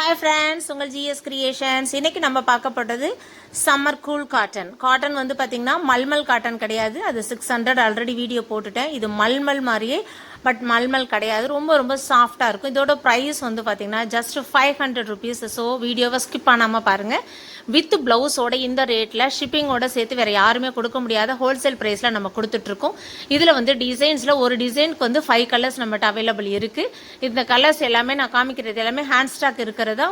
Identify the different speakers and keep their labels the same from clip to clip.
Speaker 1: Hi friends உங்கள் GS creations இன்னைக்கு நம்ம பார்க்கப்பட்டது சம்மர் கூல் காட்டன் காட்டன் வந்து பார்த்திங்கன்னா மல்மல் காட்டன் கிடையாது. அது சிக்ஸ் ஹண்ட்ரட் ஆல்ரெடி வீடியோ போட்டுட்டேன். இது மல்மல் மாதிரியே பட் மல்மல் கிடையாது. ரொம்ப ரொம்ப சாஃப்டாக இருக்கும். இதோட ப்ரைஸ் வந்து பார்த்திங்கன்னா just five hundred rupees so வீடியோவை ஸ்கிப் பண்ணாமல் பாருங்கள் வித் ப்ளவுஸோட இந்த ரேட்டில் ஷிப்பிங்கோட சேர்த்து வேறு யாருமே கொடுக்க முடியாத ஹோல்சேல் ப்ரைஸில் நம்ம கொடுத்துட்ருக்கோம். இதில் வந்து டிசைன்ஸில் ஒரு டிசைனுக்கு வந்து ஃபைவ் கலர்ஸ் நம்மகிட்ட அவைலபிள் இருக்குது இந்த கலர்ஸ் எல்லாமே நான் காமிக்கிறது எல்லாமே ஹேண்ட் ஸ்டாக் இருக்கிறதா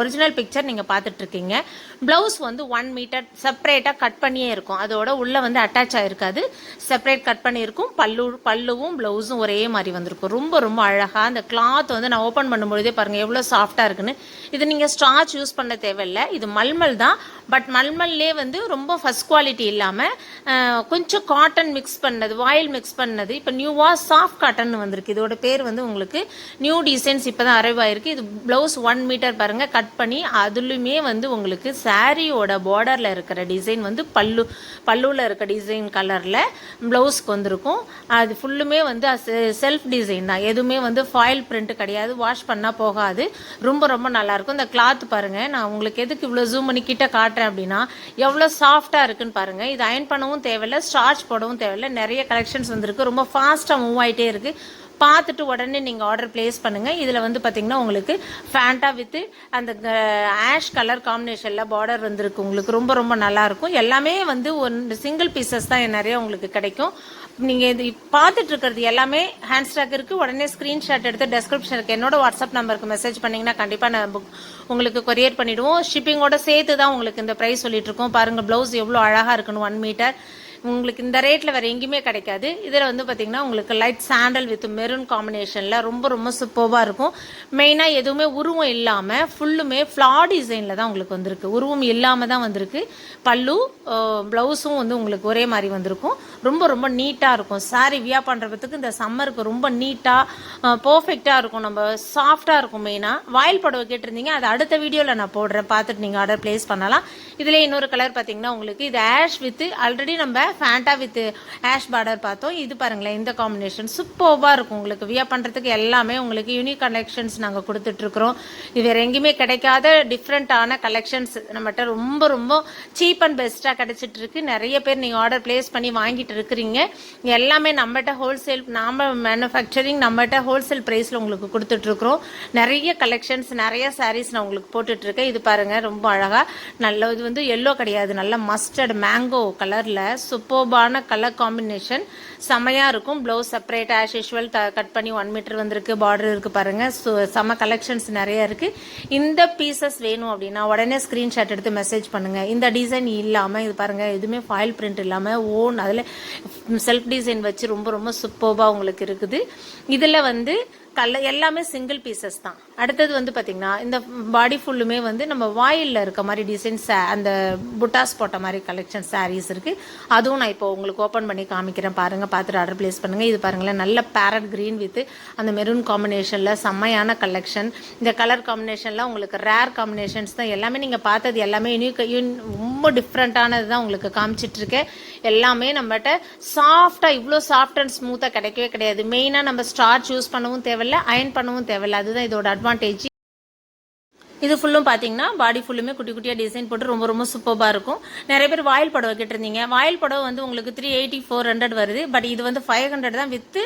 Speaker 1: ஒரிஜினல் பிக்சர் நீங்கள் பார்த்துட்ருக்கீங்க. ப்ளவுஸ் வந்து ஒன் மீட்டர் செப்பரேட்டாக கட் பண்ணியே இருக்கும். அதோட உள்ளே வந்து அட்டாச் ஆகிருக்காது செப்பரேட் கட் பண்ணியிருக்கும். பல்லு பல்லுவும் ப்ளவுஸும் ஒரே மாதிரி வந்திருக்கும். ரொம்ப ரொம்ப அழகாக அந்த கிளாத் வந்து நான் ஓப்பன் பண்ணும்பொழுதே பாருங்கள் எவ்வளோ சாஃப்டாக இருக்குன்னு. இது நீங்கள் ஸ்டார்ச் யூஸ் பண்ண தேவையில்லை. இது மல்மல் தான் பட் மல்மல்லே வந்து ரொம்ப ஃபஸ்ட் குவாலிட்டி இல்லாமல் கொஞ்சம் காட்டன் மிக்ஸ் பண்ணது வாயில் மிக்ஸ் பண்ணது. இப்போ நியூவாக சாஃப்ட் காட்டன் வந்திருக்கு. இதோட பேர் வந்து உங்களுக்கு நியூ டிசைன்ஸ் இப்போ தான் அரைவாயிருக்கு இது ப்ளவுஸ் ஒன் மீட்டர் பாருங்கள் கட் பண்ணி அதுலேயுமே வந்து உங்களுக்கு சாரியோட பார்டரில் இருக்கிற டிசைன் வந்து பல்லு பல்லுவில் இருக்க டிசைன் கலரில் ப்ளவுஸ்க்கு வந்திருக்கும். அது ஃபுல்லுமே வந்து செல்ஃப் டிசைன் தான். எதுவுமே வந்து ஃபாயில் பிரிண்ட் கிடையாது. வாஷ் பண்ணால் போகாது. ரொம்ப ரொம்ப நல்லாயிருக்கும் இந்த கிளாத் பாருங்கள் நான் உங்களுக்கு எதுக்கு இவ்வளோ ஜூம் மணிக்கிட்ட கிட்ட காட்டுறேன் அப்படின்னா எவ்வளோ சாஃப்டாக இருக்குன்னு பாருங்கள் இது அயன் பண்ணவும் தேவையில்லை ஸ்டார்ச் போடவும் தேவையில்லை. நிறைய கலெக்ஷன்ஸ் வந்திருக்கு. ரொம்ப ஃபாஸ்ட்டாக மூவ் ஆகிட்டே இருக்குது பார்த்துட்டு உடனே நீங்கள் ஆர்டர் ப்ளேஸ் பண்ணுங்கள் இதில் வந்து பார்த்தீங்கன்னா உங்களுக்கு ஃபேண்டா வித்து அந்த ஆஷ் கலர் காம்பினேஷனில் பார்டர் வந்திருக்கு. உங்களுக்கு ரொம்ப ரொம்ப நல்லாயிருக்கும் எல்லாமே வந்து ஒன் சிங்கிள் பீசஸ் தான் நிறைய உங்களுக்கு கிடைக்கும். நீங்கள் இது பார்த்துட்டு இருக்கிறது எல்லாமே ஹேண்ட் ஸ்டாக் இருக்குது உடனே ஸ்க்ரீன்ஷாட் எடுத்து டெஸ்கிரிப்ஷனுக்கு என்னோட வாட்ஸ்அப் நம்பருக்கு மெசேஜ் பண்ணிங்கன்னா கண்டிப்பாக நான் புக் உங்களுக்கு கொரியர் பண்ணிவிடுவோம் ஷிப்பிங்கோட சேர்த்து தான் உங்களுக்கு இந்த ப்ரைஸ் சொல்லிட்டு இருக்கோம். பாருங்கள் ப்ளவுஸ் எவ்வளோ அழகாக இருக்கணும் ஒன் மீட்டர் உங்களுக்கு இந்த ரேட்டில் வேறு எங்கேயுமே கிடைக்காது. இதில் வந்து பார்த்திங்கன்னா உங்களுக்கு லைட் சாண்டல் வித் மெரூன் காம்பினேஷனில் ரொம்ப ரொம்ப சூப்பர்வாக இருக்கும். மெயினாக எதுவுமே உருவம் இல்லாமல் ஃபுல்லுமே ஃப்ளா டிசைனில் தான் உங்களுக்கு வந்திருக்கு. உருவம் இல்லாமல் தான் வந்திருக்கு. பல்லு ப்ளவுஸும் வந்து உங்களுக்கு ஒரே மாதிரி வந்திருக்கும். ரொம்ப ரொம்ப நீட்டாக இருக்கும். சாரி வியா பண்ணுறதுக்கு இந்த சம்மருக்கு ரொம்ப நீட்டாக பர்ஃபெக்டாக இருக்கும். நம்ம சாஃப்டாக இருக்கும் மெயினாக வாயில் புடவை கேட்டிருந்தீங்க. அது அடுத்த வீடியோவில் நான் போடுறேன். பார்த்துட்டு நீங்கள் ஆர்டர் ப்ளேஸ் பண்ணலாம். இதில் இன்னொரு கலர் பார்த்தீங்கன்னா உங்களுக்கு இது ஆஷ் வித் ஆல்ரெடி நம்ம ஃபேண்டா வித் ஆஷ் பார்டர் பார்த்தோம். இது பாருங்களேன் இந்த காம்பினேஷன் சூப்பர்வாக இருக்கும் உங்களுக்கு. வியா பண்ணுறதுக்கு எல்லாமே உங்களுக்கு யூனிக் கலெக்ஷன்ஸ் நாங்கள் கொடுத்துட்ருக்குறோம். இது வேறு எங்கேயுமே கிடைக்காத டிஃப்ரெண்ட்டான கலெக்ஷன்ஸ் நம்மகிட்ட ரொம்ப ரொம்ப சீப் அண்ட் பெஸ்ட்டாக கிடச்சிட்ருக்கு. நிறைய பேர் நீங்கள் ஆர்டர் பிளேஸ் பண்ணி வாங்கிட்டு இருக்கிறீங்க எல்லாமே நம்மகிட்ட ஹோல்சேல் நாம் மேனுஃபேக்சரிங் நம்மகிட்ட ஹோல்சேல் ப்ரைஸில் உங்களுக்கு கொடுத்துட்ருக்குறோம். நிறைய கலெக்ஷன்ஸ் நிறைய சாரீஸ் நான் உங்களுக்கு போட்டுட்ருக்கேன். இது பாருங்கள் ரொம்ப அழகாக நல்ல இது வந்து எல்லோ கிடையாது. நல்ல மஸ்டர்ட் மேங்கோ கலரில் சூப்பர்பான கலர் காம்பினேஷன் செமையாக இருக்கும். Blouse separate as usual cut பண்ணி ஒன் மீட்டர் வந்திருக்கு. பார்டர் இருக்குது பாருங்கள் ஸோ செம கலெக்ஷன்ஸ் நிறைய இருக்குது இந்த பீசஸ் வேணும் அப்படின்னா உடனே ஸ்க்ரீன்ஷாட் எடுத்து மெசேஜ் பண்ணுங்கள் இந்த டிசைன் இல்லாமல் இது பாருங்கள் எதுவுமே ஃபாயில் பிரிண்ட் இல்லாமல் ஓன் அதில் செல்ஃப் டிசைன் வச்சு ரொம்ப ரொம்ப சூப்பர்பாக உங்களுக்கு இருக்குது. இதில் வந்து கல்ல எல்லாமே சிங்கிள் பீசஸ் தான். அடுத்தது வந்து பார்த்தீங்கன்னா இந்த பாடி ஃபுல்லுமே வந்து நம்ம வாயிலில் இருக்க மாதிரி டிசைன்ஸ் அந்த புட்டாஸ் போட்ட மாதிரி கலெக்ஷன் சாரீஸ் இருக்குது அதுவும் நான் இப்போ உங்களுக்கு ஓப்பன் பண்ணி காமிக்கிறேன். பாருங்கள் பார்த்துட்டு ஆர்டர் ப்ளேஸ் பண்ணுங்கள் இது பாருங்களேன் நல்ல பேரட் க்ரீன் வித் அந்த மெரூன் காம்பினேஷனில் செம்மையான கலெக்ஷன் இந்த கலர் காம்பினேஷன்லாம் உங்களுக்கு ரேர் காம்பினேஷன்ஸ் தான் எல்லாமே நீங்கள் பார்த்தது எல்லாமே யூனிக் ரொம்ப டிஃப்ரெண்ட்டானது தான் உங்களுக்கு காமிச்சிட்ருக்கேன் எல்லாமே நம்மகிட்ட சாஃப்டாக இவ்வளோ சாஃப்ட் அண்ட் ஸ்மூத்தாக கிடைக்கவே கிடையாது. மெயினாக நம்ம ஸ்டார்ச் யூஸ் பண்ணவும் தேவை தேவையில்ல அயன் பண்ணவும் தேவையில்ல. அதுதான் இதோட அட்வான்டேஜ் இது ஃபுல்லும் பார்த்தீங்கன்னா பாடி ஃபுல்லுமே குட்டி குட்டியாக டிசைன் போட்டு ரொம்ப ரொம்ப சூப்பராக இருக்கும். நிறைய பேர் வாயில் புடவை கேட்டிருந்தீங்க. வாயில் புடவை வந்து உங்களுக்கு த்ரீ எயிட்டி ஃபோர் ஹண்ட்ரட் வருது. பட் இது வந்து ஃபைவ் ஹண்ட்ரட் தான் வித்து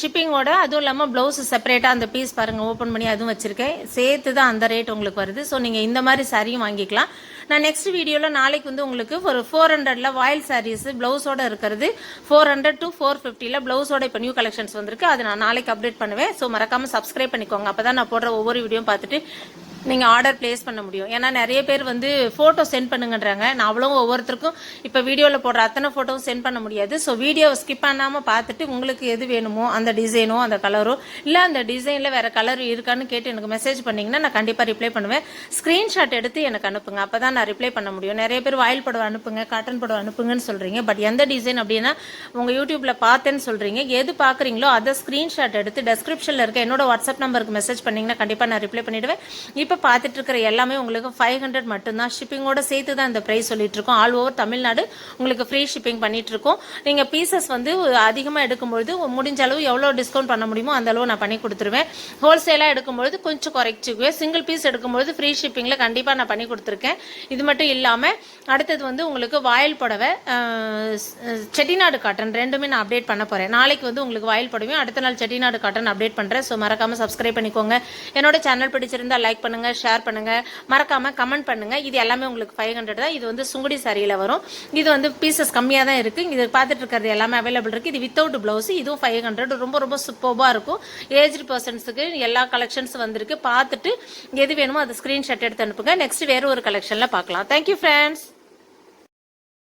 Speaker 1: ஷிப்பிங்கோட அதுவும் இல்லாமல் ப்ளவுஸ் செப்பரேட்டாக அந்த பீஸ் பாருங்கள் ஓப்பன் பண்ணி அதுவும் வச்சுருக்கேன். சேர்த்து தான் அந்த ரேட் உங்களுக்கு வருது. ஸோ நீங்கள் இந்த மாதிரி சாரியும் வாங்கிக்கலாம். நான் நெக்ஸ்ட் வீடியோவில் நாளைக்கு வந்து உங்களுக்கு ஒரு ஃபோர் ஹண்ட்ரடில் வாயில் சாரீஸ் ப்ளவுஸோட இருக்கிறது. ஃபோர் ஹண்ட்ரட் டு ஃபோர் ஃபிஃப்டியில் ப்ளவுஸோட இப்போ நியூ கலெக்ஷன்ஸ் வந்திருக்கு. அதை நான் நாளைக்கு அப்டேட் பண்ணுவேன். ஸோ மறக்காமல் சப்ஸ்கிரைப் பண்ணிக்கோங்க. அப்போ தான் நான் போடுற ஒவ்வொரு வீடியோ பார்த்துட்டு நீங்கள் ஆர்டர் பிளேஸ் பண்ண முடியும். ஏன்னா நிறைய பேர் வந்து ஃபோட்டோ சென்ட் பண்ணுங்கன்றாங்க. நான் அவ்வளோ ஒவ்வொருத்தருக்கும் இப்போ வீடியோவில் போடுற அத்தனை ஃபோட்டோவும் சென்ட் பண்ண முடியாது. ஸோ வீடியோவை ஸ்கிப் பண்ணாமல் பார்த்துட்டு உங்களுக்கு எது வேணுமோ அந்த டிசைனோ அந்த கலரோ இல்லை அந்த டிசைனில் வேறு கலர் இருக்கான்னு கேட்டு எனக்கு மெசேஜ் பண்ணிங்கன்னா நான் கண்டிப்பாக ரிப்ளை பண்ணுவேன். ஸ்க்ரீன்ஷாட் எடுத்து எனக்கு அனுப்புங்க. அப்போ தான் நான் ரிப்ளை பண்ண முடியும். நிறைய பேர் வாயில் படம் அனுப்புங்க காட்டன் படம் அனுப்புங்கன்னு சொல்கிறீங்க பட் எந்த டிசைன் அப்படின்னா உங்கள் யூடியூப்பில் பார்த்தேன்னு சொல்கிறீங்க எது பார்க்குறீங்களோ அதை ஸ்க்ரீன்ஷாட் எடுத்து டெஸ்கிரிப்ஷனில் இருக்க என்னோட வாட்ஸ்அப் நம்பருக்கு மெசேஜ் பண்ணிங்கன்னா கண்டிப்பாக நான் ரிப்ளை பண்ணிவிடுவேன் இப்போ பார்த்துட்டு இருக்கிற எல்லாமே உங்களுக்கு ஃபைவ் ஹண்ட்ரட் மட்டும்தான். ஷிப்பிங்கோட சேர்த்து தான் இந்த ப்ரைஸ் சொல்லிட்டு இருக்கோம் ஆல் ஓவர் தமிழ்நாடு உங்களுக்கு ஃப்ரீ ஷிப்பிங் பண்ணிட்டு இருக்கோம் நீங்கள் பீசஸ் வந்து அதிகமாக எடுக்கும்பொழுது முடிஞ்ச அளவு எவ்வளோ டிஸ்கவுண்ட் பண்ண முடியுமோ அந்த அளவு நான் பண்ணி கொடுத்துருவேன். ஹோல்சேலாக எடுக்கும்பொழுது கொஞ்சம் குறைச்சிக்குவேன். சிங்கிள் பீஸ் எடுக்கும்பொழுது ஃப்ரீ ஷிப்பிங்கில் கண்டிப்பாக நான் பண்ணி கொடுத்துருக்கேன். இது மட்டும் இல்லாமல் அடுத்தது வந்து உங்களுக்கு வாயில் புடவை செட்டிநாடு காட்டன் ரெண்டுமே நான் அப்டேட் பண்ண போகிறேன் நாளைக்கு வந்து உங்களுக்கு வாயில் புடவையும் அடுத்த நாள் செட்டிநாடு காட்டன் அப்டேட் பண்ணுறேன் ஸோ மறக்காமல் சப்ஸ்கிரைப் பண்ணிக்கோங்க. என்னோட சேனல் பிடிச்சிருந்தா லைக் பண்ணுங்கள் ஷேர் பண்ணுங்கள் மறக்காமல் கமெண்ட் பண்ணுங்கள் இது எல்லாமே உங்களுக்கு ஃபைவ் ஹண்ட்ரட் தான். இது வந்து சுங்குடி சாரியில் வரும். இது வந்து பீசஸ் கம்மியாக தான் இருக்குது இது பார்த்துட்டு இருக்கிறது எல்லாமே அவைலபிள் இருக்குது இது வித்தவுட் ப்ளவுஸ் இதுவும் ஃபைவ் ஹண்ட்ரட் ரொம்ப ரொம்ப சூப்பர்பாக இருக்கும். ஏஜ்டு பர்சன்ஸுக்கு எல்லா கலெக்ஷன்ஸ் வந்திருக்கு. பார்த்துட்டு எது வேணுமோ அதை ஸ்க்ரீன்ஷாட் எடுத்து அனுப்புங்க. நெக்ஸ்ட் வேறு ஒரு கலெக்ஷனில் பார்க்கலாம். Thank you friends